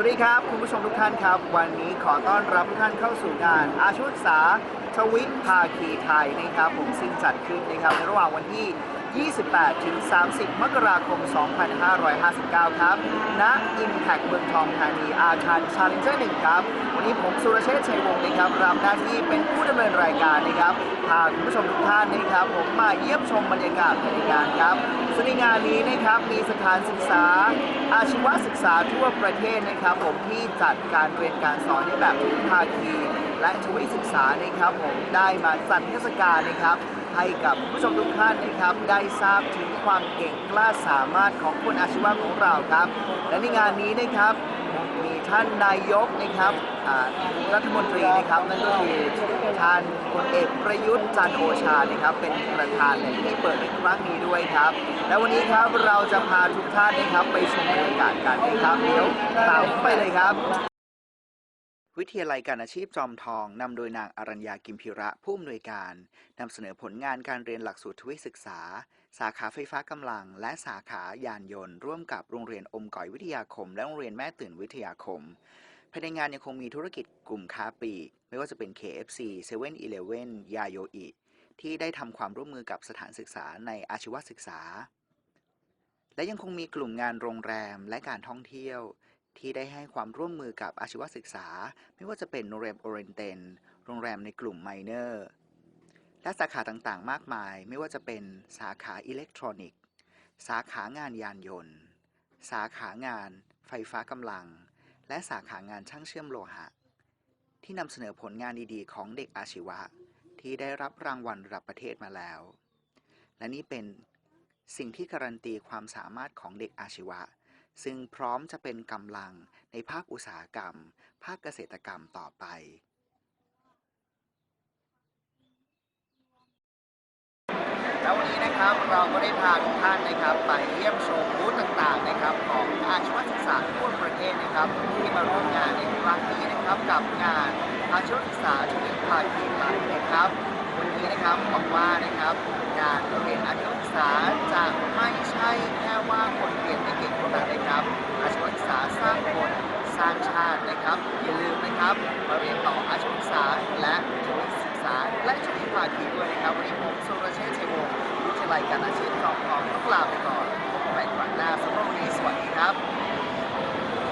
วัสดีครับ คุณผู้ชมทุกท่านครับ วันนี้ขอต้อนรับทุกท่านเข้าสู่งาน อาชีวศึกษาทวิภาคีไทยนะครับผมซึ่งจัดขึ้นนะครับในระหว่างวันที่ 28-30 มกราคม 2559 ครับ ณ Impact เมืองทองธานีอาคาร Challenger 1ครับ วันนี้ผมสุรเชษฐ์ชัยวงศ์นะครับรับหน้าที่เป็นผู้ดำเนินรายการนะครับ พาคุณผู้ชมทุกท่านนะครับ ผมมาเยี่ยมชมบรรยากาศภายในงานครับซึ่งในงานนี้นะครับมีสถานศึกษา อาชีวศึกษาทั่วประเทศนะครับ ผมที่จัดการเรียนการสอนในแบบทุกภาคีและทวิศึกษานะครับผมได้มาจัดเทศกาลนะครับ ให้กับผู้ชมทุกท่านนะครับ ได้ทราบถึงความเก่งกล้าสามารถของคนอาชีวะของเราครับ และในงานนี้นะครับมีท่านนายกนะครับรัฐมนตรีนะครับนั่นก็คือท่านพลเอกประยุทธ์จันโอชานะครับ เป็นประธานในพิธีเปิดในครั้งนี้ด้วยครับ และวันนี้ครับเราจะพาทุกท่านนะครับไปชมบรรยากาศกันนะครับเดี๋ยวตามไปเลยครับ วิทยาลัยการอาชีพจอมทองนำโดยนางอรัญญากิมพิระผู้อำนวยการนำเสนอผลงานการเรียนหลักสูตรทวิศึกษา สาขาไฟฟ้ากำลัง และสาขายานยนต์ ร่วมกับโรงเรียนอมก่อยวิทยาคม และโรงเรียนแม่ตื่นวิทยาคมภายในงานยังคงมีธุรกิจกลุ่มค้าปลีกไม่ว่าจะเป็น KFC 7-Eleven ยาโยอิที่ได้ทำความร่วมมือกับสถานศึกษาในอาชีวศึกษา และยังคงมีกลุ่มงานโรงแรมและการท่องเที่ยว ที่ได้ให้ความร่วมมือกับอาชีวศึกษา ไม่ว่าจะเป็นโรงแรมโอเรนเตนโรงแรมในกลุ่มไมเนอร์และสาขาต่างๆ มากมาย ไม่ว่าจะเป็นสาขาอิเล็กทรอนิกส์ สาขางานยานยนต์ สาขางาน ไฟฟ้ากำลัง และสาขางานช่างเชื่อมโลหะ ที่นำเสนอผลงานดีๆ ของเด็กอาชีวะ ที่ได้รับรางวัลระดับประเทศมาแล้ว และนี่เป็นสิ่งที่การันตีความสามารถของเด็กอาชีวะ ซึ่งพร้อมจะเป็นกำลังในภาคอุตสาหกรรม ภาคเกษตรกรรมต่อไปแล้ววันนี้นะครับเราก็ได้พาทุกท่านนะครับ ไปเยี่ยมชมบูธต่างๆนะครับ ของอาชีวศึกษาทั่วประเทศนะครับ ที่มาร่วมงานในครั้งนี้นะครับกับงานอาชีวศึกษาชนิดภาคีไทยนะครับวันนี้นะครับหวังว่านะครับงานเรียนอาชีวศึกษาจะไม่ใช่แค่ว่าคนเรียนไม่เก่งเท่านั้นนะครับ อาชีวศึกษาสร้างคนสร้างชาตินะครับ อย่าลื มาเรียนต่ออาชีวศึกษาและทวิศึกษาและชนิดภาคีด้วยนะครับวันนี้ผมสุรเชษฐ์ชัยวงศ์วิทยาลัยการอาชีพสอมทอง